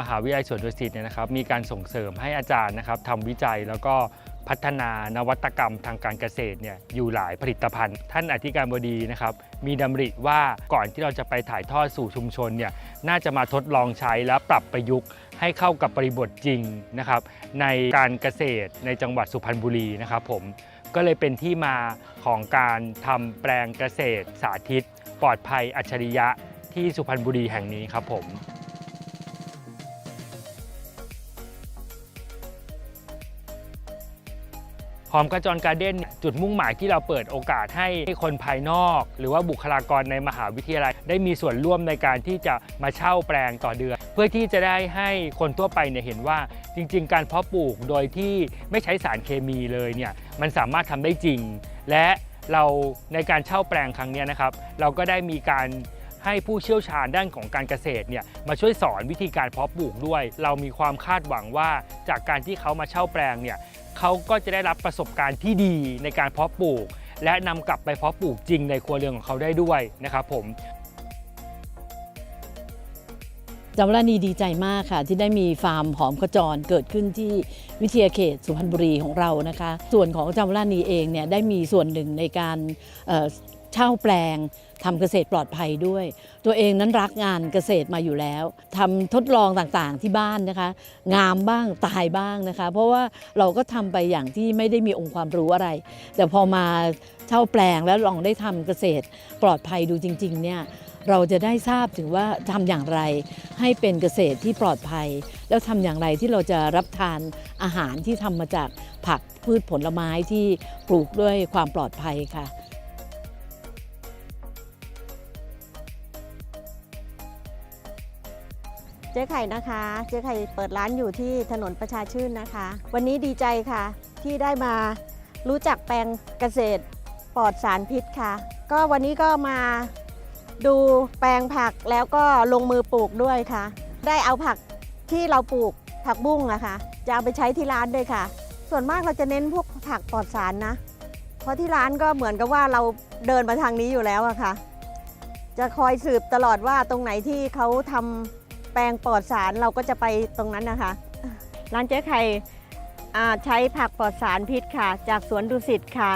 มหาวิทยาลัยสวนดุสิตเนี่ยนะครับมีการส่งเสริมให้อาจารย์นะครับทำวิจัยแล้วก็พัฒนานวัตกรรมทางการเกษตรเนี่ยอยู่หลายผลิตภัณฑ์ ท่านอธิการบดีนะครับ มีดำริว่าก่อนที่เราจะไปถ่ายทอดสู่ชุมชนเนี่ยน่าจะมาทดลองใช้และปรับประยุกต์ให้เข้ากับบริบทจริงนะครับ ในการเกษตรในจังหวัดสุพรรณบุรีนะครับผมก็เลยเป็นที่มาของการทำแปลงเกษตรสาธิต ปลอดภัยอัจฉริยะที่สุพรรณบุรีแห่งนี้ครับผม หอมกระจรการเด้นจุดมุ่งหมายที่เราเปิดโอกาสให้คนภายนอก หรือว่าบุคลากรในมหาวิทยาลัย ได้มีส่วนร่วมในการที่จะมาเช่าแปลงต่อเดือน เพื่อที่จะได้ให้คนทั่วไปเนี่ยเห็นว่าจริง ๆ การเพาะปลูกโดยที่ไม่ใช้สารเคมีเลยเนี่ยมันสามารถทำได้จริง และเราในการเช่าแปลงครั้งนี้นะครับ เราก็ได้มีการ ให้ผู้เชี่ยวชาญด้านของการเกษตรเนี่ยมาช่วยสอนวิธีการเพาะปลูกด้วย เรามีความคาดหวังว่าจากการที่เขามาเช่าแปลงเนี่ยเขาก็จะได้รับประสบการณ์ที่ดีในการเพาะปลูก และนำกลับไปเพาะปลูกจริงในครัวเรือนของเขาได้ด้วยนะครับผมจำรานีดีใจมากค่ะ ที่ได้มีฟาร์มหอมขจรเกิดขึ้นที่วิทยาเขตสุพรรณบุรีของเรานะคะ ส่วนของจำรานีเองเนี่ยได้มีส่วนหนึ่งในการ เช่าแปลงทำเกษตรปลอดภัยด้วย ตัวเองนั้นรักงานเกษตรมาอยู่แล้วทำทดลองต่างๆที่บ้านนะคะ งามบ้างตายบ้างนะคะ เพราะว่าเราก็ทำไปอย่างที่ไม่ได้มีองค์ความรู้อะไร แต่พอมาเช่าแปลงแล้วลองได้ทำเกษตรปลอดภัยดูจริง ๆ เนี่ยเราจะได้ทราบถึงว่าทำอย่างไรให้เป็นเกษตรที่ปลอดภัย แล้วทำอย่างไรที่เราจะรับทานอาหารที่ทำมาจากผักพืชผลไม้ที่ปลูกด้วยความปลอดภัยค่ะ เจ๊ไข่นะคะ เจ๊ไข่เปิดร้านอยู่ที่ถนนประชาชื่นนะคะ วันนี้ดีใจค่ะ ที่ได้มารู้จักแปลงเกษตรปลอดสารพิษค่ะ ก็วันนี้ก็มาดูแปลงผักแล้วก็ลงมือปลูกด้วยค่ะ ได้เอาผักที่เราปลูกผักบุ้งอะค่ะ จะเอาไปใช้ที่ร้านด้วยค่ะ ส่วนมากเราจะเน้นพวกผักปลอดสารนะ เพราะที่ร้านก็เหมือนกับว่าเราเดินมาทางนี้อยู่แล้วอะค่ะ จะคอยสืบตลอดว่าตรงไหนที่เขาทำแป ลงปลอดสารเราก็จะไปตรงนั้นนะคะ ร้านเจ๊ไข่ใช้ผักปลอดสารพิษค่ะ จากสวนดุสิตค่ะ